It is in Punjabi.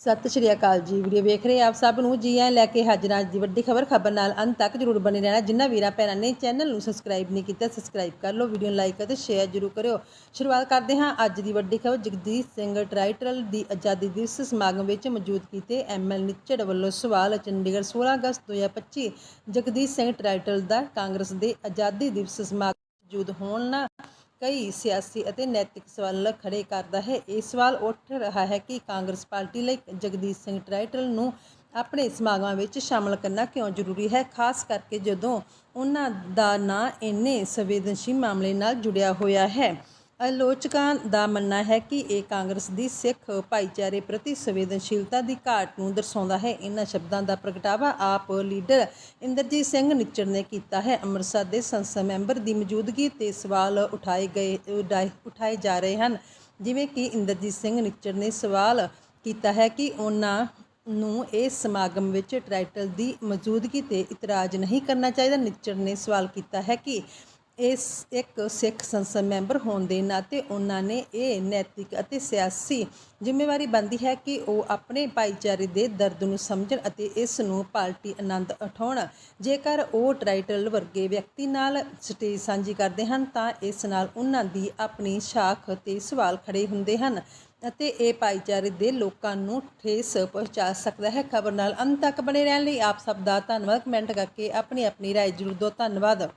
ਸਤਿ ਸ਼੍ਰੀ ਅਕਾਲ ਜੀ। ਵੀਡੀਓ ਵੇਖ ਰਹੇ ਆਪ ਸਭ ਨੂੰ ਜੀ ਆਇਆਂ ਲੈ ਕੇ ਹਾਜ਼ਰ ਹਾਂ ਅੱਜ ਦੀ ਵੱਡੀ ਖਬਰ। ਖਬਰ ਨਾਲ ਅੰਤ ਤੱਕ ਜਰੂਰ ਬਣੇ ਰਹਿਣਾ। ਜਿੰਨਾ ਵੀਰਾਂ, ਭੈਣਾਂ ਨੇ ਚੈਨਲ ਨੂੰ ਸਬਸਕ੍ਰਾਈਬ ਨਹੀਂ ਕੀਤਾ ਸਬਸਕ੍ਰਾਈਬ ਕਰ ਲਓ, ਵੀਡੀਓ ਨੂੰ ਲਾਈਕ ਅਤੇ ਸ਼ੇਅਰ ਜਰੂਰ ਕਰਿਓ। ਸ਼ੁਰੂਆਤ ਕਰਦੇ ਹਾਂ ਅੱਜ ਦੀ ਵੱਡੀ ਖਬਰ। ਜਗਦੀਸ਼ ਸਿੰਘ ਟਰਾਈਟਲ ਦੀ ਆਜ਼ਾਦੀ ਦਿਵਸ ਸਮਾਗਮ ਵਿੱਚ ਮੌਜੂਦ ਕੀਤੇ ਐਮਐਲ ਨਿੱਚੜ ਵੱਲੋਂ ਸਵਾਲ ਚੰਡੀਗੜ੍ਹ 16 ਅਗਸਤ 2025 ਜਗਦੀਸ਼ ਸਿੰਘ ਟਰਾਈਟਲ ਦਾ ਕਾਂਗਰਸ ਦੇ ਆਜ਼ਾਦੀ ਦਿਵਸ ਸਮਾਗਮ ਮੌਜੂਦ ਹੋਣ ਨਾਲ ਕਈ ਸਿਆਸੀ ਅਤੇ ਨੈਤਿਕ ਸਵਾਲ ਖੜੇ ਕਰਦਾ ਹੈ। ਇਹ ਸਵਾਲ ਉੱਠ ਰਿਹਾ ਹੈ ਕਿ ਕਾਂਗਰਸ ਪਾਰਟੀ ਲਈ ਜਗਦੀਸ਼ ਸਿੰਘ ਟਰਾਈਟਲ ਨੂੰ ਆਪਣੇ ਸਮਾਗਮਾਂ ਵਿੱਚ ਸ਼ਾਮਲ ਕਰਨਾ ਕਿਉਂ ਜ਼ਰੂਰੀ ਹੈ? ਖਾਸ ਕਰਕੇ ਜਦੋਂ ਉਹਨਾਂ ਦਾ ਨਾਂ ਇੰਨੇ ਸੰਵੇਦਨਸ਼ੀਲ ਮਾਮਲੇ ਨਾਲ ਜੁੜਿਆ ਹੋਇਆ ਹੈ। ਆਲੋਚਕਾਂ ਦਾ ਮੰਨਣਾ ਹੈ ਕਿ ਇਹ ਕਾਂਗਰਸ ਦੀ ਸਿੱਖ ਭਾਈਚਾਰੇ ਪ੍ਰਤੀ ਸੰਵੇਦਨਸ਼ੀਲਤਾ ਦੀ ਘਾਟ ਨੂੰ ਦਰਸਾਉਂਦਾ ਹੈ। ਇਹਨਾਂ ਸ਼ਬਦਾਂ ਦਾ ਪ੍ਰਗਟਾਵਾ ਆਪ ਲੀਡਰ ਇੰਦਰਜੀਤ ਸਿੰਘ ਨਿੱਚੜ ਨੇ ਕੀਤਾ ਹੈ। ਅੰਮ੍ਰਿਤਸਰ ਦੇ ਸੰਸਦ ਮੈਂਬਰ ਦੀ ਮੌਜੂਦਗੀ ਤੇ ਸਵਾਲ ਉਠਾਏ ਗਏ, ਉਡਾਏ- ਉਠਾਏ ਜਾ ਰਹੇ ਹਨ। ਜਿਵੇਂ ਕਿ ਇੰਦਰਜੀਤ ਸਿੰਘ ਨਿੱਚੜ ਨੇ ਸਵਾਲ ਕੀਤਾ ਹੈ ਕਿ ਉਹਨਾਂ ਨੂੰ ਇਸ ਸਮਾਗਮ ਵਿੱਚ ਟਾਈਟਲ ਦੀ ਮੌਜੂਦਗੀ ਤੇ ਇਤਰਾਜ਼ ਨਹੀਂ ਕਰਨਾ ਚਾਹੀਦਾ। ਨਿੱਚੜ ਨੇ ਸਵਾਲ ਕੀਤਾ ਹੈ ਕਿ ਇਸ ਇੱਕ ਸਿੱਖ ਸੰਸਦ ਮੈਂਬਰ ਹੋਣ ਦੇ ਨਾਤੇ ਉਹਨਾਂ ਨੇ ਇਹ ਨੈਤਿਕ ਅਤੇ ਸਿਆਸੀ ਜ਼ਿੰਮੇਵਾਰੀ ਬਣਦੀ ਹੈ ਕਿ ਉਹ ਆਪਣੇ ਭਾਈਚਾਰੇ ਦੇ ਦਰਦ ਨੂੰ ਸਮਝਣ ਅਤੇ ਇਸ ਨੂੰ ਪਾਰਟੀ ਆਨੰਦ ਉਠਾਉਣ। ਜੇਕਰ ਉਹ ਟਾਈਟਲ ਵਰਗੇ ਵਿਅਕਤੀ ਨਾਲ ਸਟੇਜ ਸਾਂਝੀ ਕਰਦੇ ਹਨ, ਤਾਂ ਇਸ ਨਾਲ ਉਹਨਾਂ ਦੀ ਆਪਣੀ ਸ਼ਾਖ ਤੇ ਸਵਾਲ ਖੜੇ ਹੁੰਦੇ ਹਨ ਅਤੇ ਇਹ ਭਾਈਚਾਰੇ ਦੇ ਲੋਕਾਂ ਨੂੰ ਠੇਸ ਪਹੁੰਚਾ ਸਕਦਾ ਹੈ। ਖਬਰ ਨਾਲ ਅੰਤ ਤੱਕ ਬਣੇ ਰਹਿਣ ਲਈ ਆਪ ਸਭ ਦਾ ਧੰਨਵਾਦ। ਕਮੈਂਟ ਕਰਕੇ ਆਪਣੀ ਆਪਣੀ ਰਾਏ ਜ਼ਰੂਰ ਦਿਓ। ਧੰਨਵਾਦ।